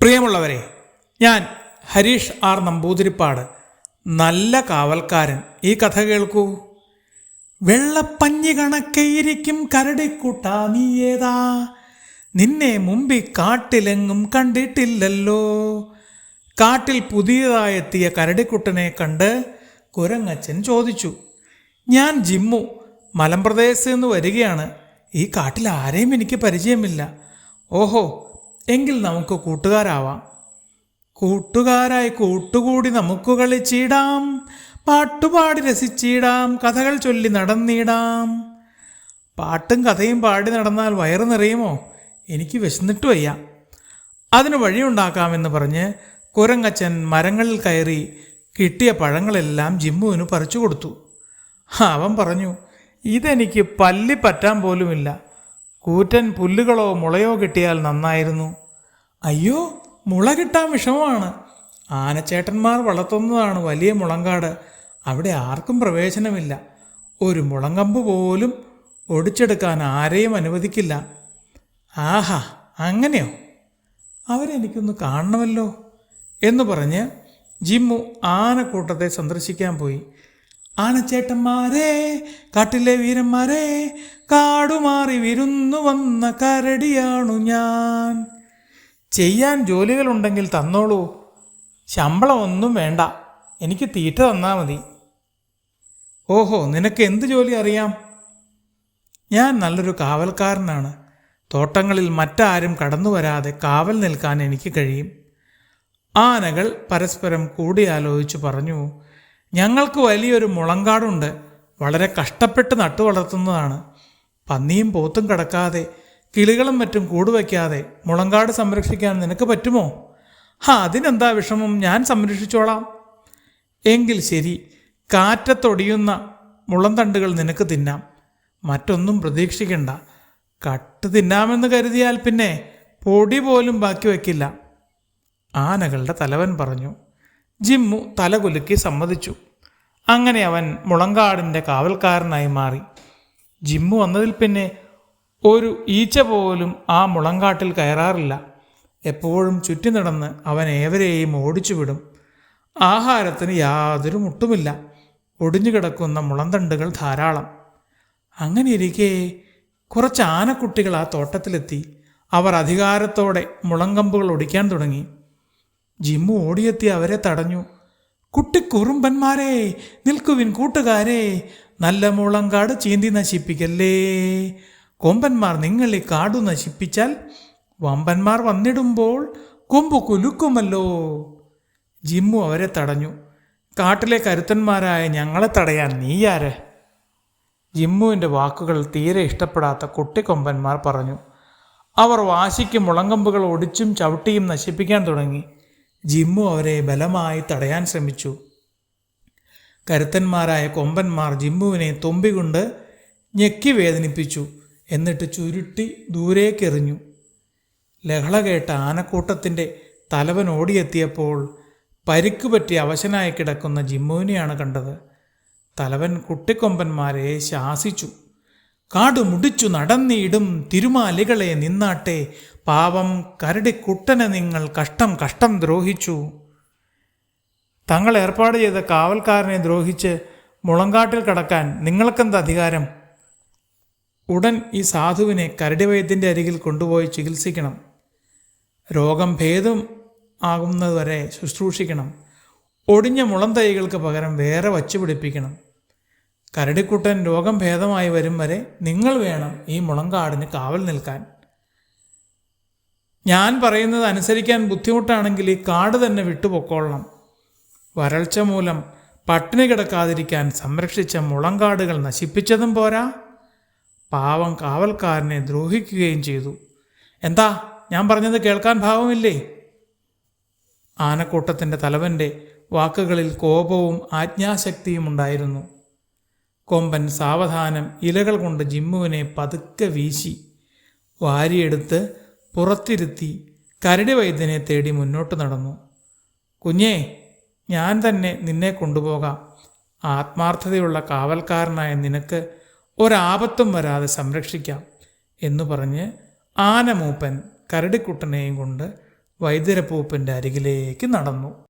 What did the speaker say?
പ്രിയമുള്ളവരെ ഞാൻ ഹരീഷ് ആർ നമ്പൂതിരിപ്പാട് നല്ല കാവൽക്കാരൻ. ഈ കഥ കേൾക്കൂ. വെള്ളപ്പഞ്ഞി കണക്കെയിരിക്കും കരടിക്കുട്ടാ നീ ഏതാ? നിന്നെ മുമ്പിൽ കാട്ടിലെങ്ങും കണ്ടിട്ടില്ലല്ലോ. കാട്ടിൽ പുതിയതായെത്തിയ കരടിക്കുട്ടനെ കണ്ട് കുരങ്ങച്ചൻ ചോദിച്ചു ഞാൻ ജിമ്മു മലമ്പ്രദേശത്ത് നിന്ന് വരികയാണ്. ഈ കാട്ടിൽ ആരെയും എനിക്ക് പരിചയമില്ല. ഓഹോ എങ്കിൽ നമുക്ക് കൂട്ടുകാരാവാം. കൂട്ടുകാരായി കൂട്ടുകൂടി നമുക്ക് കളിച്ചിടാം. പാട്ടുപാടി രസിച്ചിടാം. കഥകൾ ചൊല്ലി നടന്നിടാം. പാട്ടും കഥയും പാടി നടന്നാൽ വയറു നിറയുമോ? എനിക്ക് വിശന്നിട്ട് വയ്യ. അതിന് വഴിയുണ്ടാക്കാമെന്ന് പറഞ്ഞ് കുരങ്ങച്ചൻ മരങ്ങളിൽ കയറി കിട്ടിയ പഴങ്ങളെല്ലാം ജിമ്മുവിന് പറിച്ചു കൊടുത്തു. അവൻ പറഞ്ഞു ഇതെനിക്ക് പല്ലി പറ്റാൻ പോലുമില്ല. കൂറ്റൻ പുല്ലുകളോ മുളയോ കിട്ടിയാൽ നന്നായിരുന്നു. അയ്യോ മുള കിട്ടാൻ വിഷമമാണ്. ആനച്ചേട്ടന്മാർ വളർത്തുന്നതാണ് വലിയ മുളങ്കാട്. അവിടെ ആർക്കും പ്രവേശനമില്ല. ഒരു മുളങ്കമ്പ് പോലും ഒടിച്ചെടുക്കാൻ ആരെയും അനുവദിക്കില്ല. ആഹാ അങ്ങനെയോ? അവരെനിക്കൊന്ന് കാണണമല്ലോ എന്ന് പറഞ്ഞ് ജിമ്മു ആനക്കൂട്ടത്തെ സന്ദർശിക്കാൻ പോയി. ആനച്ചേട്ടന്മാരെ കാട്ടിലെ വീരന്മാരെ കാടുമാറി വിരുന്നു വന്ന കരടിയാണു ഞാൻ. ചെയ്യാൻ ജോലികളുണ്ടെങ്കിൽ തന്നോളൂ. ശമ്പളം ഒന്നും വേണ്ട. എനിക്ക് തീറ്റ തന്നാൽ മതി. ഓഹോ നിനക്ക് എന്ത് ജോലി അറിയാം? ഞാൻ നല്ലൊരു കാവൽക്കാരനാണ്. തോട്ടങ്ങളിൽ മറ്റാരും കടന്നു വരാതെ കാവൽ നിൽക്കാൻ എനിക്ക് കഴിയും. ആനകൾ പരസ്പരം കൂടിയാലോചിച്ച് പറഞ്ഞു ഞങ്ങൾക്ക് വലിയൊരു മുളങ്കാടുണ്ട്. വളരെ കഷ്ടപ്പെട്ട് നട്ടു വളർത്തുന്നതാണ്. പന്നിയും പോത്തും കിടക്കാതെ കിളികളും മറ്റും കൂടുവയ്ക്കാതെ മുളങ്കാട് സംരക്ഷിക്കാൻ നിനക്ക് പറ്റുമോ? ഹാ അതിനെന്താ വിഷമം? ഞാൻ സംരക്ഷിച്ചോളാം. എങ്കിൽ ശരി കാറ്റത്തൊടിയുന്ന മുളന്തണ്ടുകൾ നിനക്ക് തിന്നാം. മറ്റൊന്നും പ്രതീക്ഷിക്കണ്ട. കട്ട് തിന്നാമെന്ന് കരുതിയാൽ പിന്നെ പൊടി പോലും ബാക്കി വയ്ക്കില്ല. ആനകളുടെ തലവൻ പറഞ്ഞു. ജിമ്മു തലകുലുക്കി സമ്മതിച്ചു. അങ്ങനെ അവൻ മുളങ്കാടിന്റെ കാവൽക്കാരനായി മാറി. ജിമ്മു വന്നതിൽ പിന്നെ ഒരു ഈച്ച പോലും ആ മുളങ്കാട്ടിൽ കയറാറില്ല. എപ്പോഴും ചുറ്റി നടന്ന് അവൻ ഏവരെയും ഓടിച്ചു വിടും ആഹാരത്തിന് യാതൊരു മുട്ടുമില്ല. ഒടിഞ്ഞു കിടക്കുന്ന മുളന്തണ്ടുകൾ ധാരാളം. അങ്ങനെ ഇരിക്കെ കുറച്ച് ആനക്കുട്ടികൾ ആ തോട്ടത്തിലെത്തി. അവർ അധികാരത്തോടെ മുളങ്കമ്പുകൾ ഒടിക്കാൻ തുടങ്ങി. ജിമ്മു ഓടിയെത്തി അവരെ തടഞ്ഞു. കുട്ടിക്കുറുമ്പന്മാരെ നിൽക്കുവിൻ കൂട്ടുകാരെ നല്ല മുളങ്കാട് ചീന്തി നശിപ്പിക്കല്ലേ? കൊമ്പന്മാർ നിങ്ങൾ ഈ കാടു നശിപ്പിച്ചാൽ വമ്പന്മാർ വന്നിടുമ്പോൾ കൊമ്പ് കുലുക്കുമല്ലോ. ജിമ്മു അവരെ തടഞ്ഞു. കാട്ടിലെ കരുത്തന്മാരായ ഞങ്ങളെ തടയാൻ നീയാര് ജിമ്മുവിന്റെ വാക്കുകൾ തീരെ ഇഷ്ടപ്പെടാത്ത കുട്ടിക്കൊമ്പന്മാർ പറഞ്ഞു. അവർ വാശിക്ക് മുളങ്കമ്പുകൾ ഒടിച്ചും ചവിട്ടിയും നശിപ്പിക്കാൻ തുടങ്ങി. ജിമ്മു അവരെ ബലമായി തടയാൻ ശ്രമിച്ചു. കരുത്തന്മാരായ കൊമ്പന്മാർ ജിമ്മുവിനെ തൊമ്പികൊണ്ട് ഞെക്കി വേദനിപ്പിച്ചു എന്നിട്ട് ചുരുട്ടി ദൂരേക്കെറിഞ്ഞു. ലഹള കേട്ട ആനക്കൂട്ടത്തിന്റെ തലവൻ ഓടിയെത്തിയപ്പോൾ പരിക്ക് പറ്റി അവശനായി കിടക്കുന്ന ജിമ്മുവിനെയാണ് കണ്ടത്. തലവൻ കുട്ടിക്കൊമ്പന്മാരെ ശാസിച്ചു. കാടുമുടിച്ചു നടന്നിടും തിരുമാലികളെ നിന്നാട്ടെ പാവം കരടിക്കുട്ടനെ നിങ്ങൾ കഷ്ടം കഷ്ടം ദ്രോഹിച്ചു. തങ്ങൾ ഏർപ്പാട് ചെയ്ത കാവൽക്കാരനെ ദ്രോഹിച്ച് മുളങ്കാട്ടിൽ കടക്കാൻ നിങ്ങൾക്കെന്ത് അധികാരം? ഉടൻ ഈ സാധുവിനെ കരടി വൈദ്യന്റെ അരികിൽ കൊണ്ടുപോയി ചികിത്സിക്കണം. രോഗം ഭേദം ആകുന്നതുവരെ ശുശ്രൂഷിക്കണം. ഒടിഞ്ഞ മുളം തൈകൾക്ക് പകരം വേറെ വച്ചു പിടിപ്പിക്കണം. കരടിക്കുട്ടൻ രോഗം ഭേദമായി വരും വരെ നിങ്ങൾ വേണം ഈ മുളങ്കാടിന് കാവൽ നിൽക്കാൻ. ഞാൻ പറയുന്നത് അനുസരിക്കാൻ ബുദ്ധിമുട്ടാണെങ്കിൽ ഈ കാട് തന്നെ വിട്ടുപൊക്കോളണം. വരൾച്ച മൂലം പട്ടിണി കിടക്കാതിരിക്കാൻ സംരക്ഷിച്ച മുളങ്കാടുകൾ നശിപ്പിച്ചതും പോരാ. പാവം കാവൽക്കാരനെ ദ്രോഹിക്കുകയും ചെയ്തു. എന്താ? ഞാൻ പറഞ്ഞത് കേൾക്കാൻ ഭാവമില്ലേ? ആനക്കൂട്ടത്തിന്റെ തലവന്റെ വാക്കുകളിൽ കോപവും ആജ്ഞാശക്തിയും ഉണ്ടായിരുന്നു. കൊമ്പൻ സാവധാനം ഇലകൾ കൊണ്ട് ജിമ്മുവിനെ പതുക്കെ വീശി വാരിയെടുത്ത് പുറത്തിരുത്തി കരടി വൈദ്യനെ തേടി മുന്നോട്ട് നടന്നു. കുഞ്ഞേ ഞാൻ തന്നെ നിന്നെ കൊണ്ടുപോകാം. ആത്മാർത്ഥതയുള്ള കാവൽക്കാരനായ നിനക്ക് ഒരാപത്തും വരാതെ സംരക്ഷിക്കാം എന്നു പറഞ്ഞ് ആനമൂപ്പൻ കരടിക്കുട്ടനെയും കൊണ്ട് വൈദ്യരപ്പൂപ്പന്റെ അരികിലേക്ക് നടന്നു.